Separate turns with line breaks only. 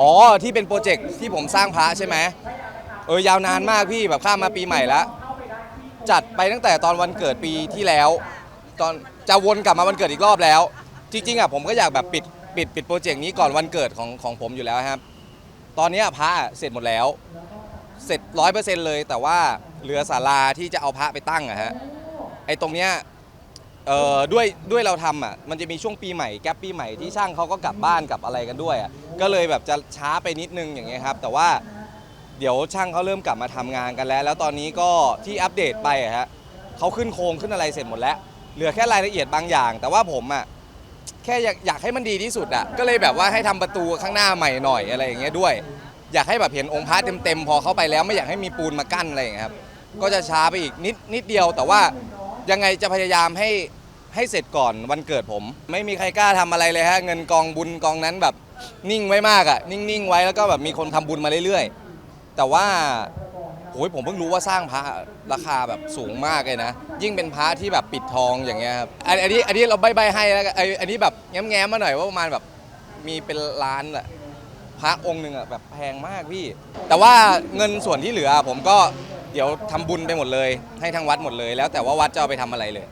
อ๋อที่เป็นโปรเจกต์ที่ผมสร้างพระใช่ไหมเออยาวนานมากพี่แบบข้ามมาปีใหม่แล้วจัดไปตั้งแต่ตอนวันเกิดปีที่แล้ว ตอนจะวนกลับมาวันเกิดอีกรอบแล้ว จริงๆอะผมก็อยากแบบปิดปิดปิดโปรเจกต์นี้ก่อนวันเกิดของของผมอยู่แล้วครับ ตอนนี้พระเสร็จหมดแล้ว เสร็จร้อยเปอร์เซ็นต์เลย แต่ว่าเหลือศาลาที่จะเอาพระไปตั้งอะฮะไอ้ตรงเนี้ยเอ่อด้วยด้วยเราทำอะมันจะมีช่วงปีใหม่แก๊ปปีใหม่ที่ช่างเขาก็กลับบ้านกลับอะไรกันด้วยอะ ก็เลยแบบจะช้าไปนิดนึงอย่างเงี้ยครับ แต่ว่าเดี๋ยวช่างเขาเริ่มกลับมาทำงานกันแล้ว แล้วตอนนี้ก็ที่อัปเดตไปอะฮะเขาขึ้นโครงขึ้นอะไรเสร็จหมดแล้ว เหลือแค่รายละเอียดบางอย่าง แต่ว่าผมอะแค่อยากอยากให้มันดีที่สุดอะก็เลยแบบว่าให้ทำประตูข้างหน้าใหม่หน่อยอะไรอย่างเงี้ยด้วย อยากให้แบบเห็นองค์พระเต็มๆพอเข้าไปแล้วไม่อยากให้มีปูนมากั้นอะไรอย่างเงี้ยครับ ก็จะช้าไปอีกนิดนิดเดียว แต่ว่ายังไงจะพยายามให้ให้เสร็จก่อนวันเกิดผม ไม่มีใครกล้าทำอะไรเลยฮะเงินกองบุญกองนั้นแบบ นิ่งไว้มากอะนิ่งๆไว้แล้วก็แบบมีคนทำบุญมาเรื่อยๆ แต่ว่าโอ้ยผมเพิ่งรู้ว่าสร้างพระราคาแบบสูงมากเลยนะ ยิ่งเป็นพระที่แบบปิดทองอย่างเงี้ยครับอันอันนี้อันนี้เราใบๆให้แล้วกันไอ้อันนี้แบบแง้มๆมาหน่อยว่าประมาณแบบมีเป็นล้านแหละพระองค์หนึ่งอะแบบแพงมากพี่ แต่ว่าเงินส่วนที่เหลือผมก็เดี๋ยวทำบุญไปหมดเลย ให้ทางวัดหมดเลย แล้วแต่ว่าวัดจะเอาไปทำอะไรเลย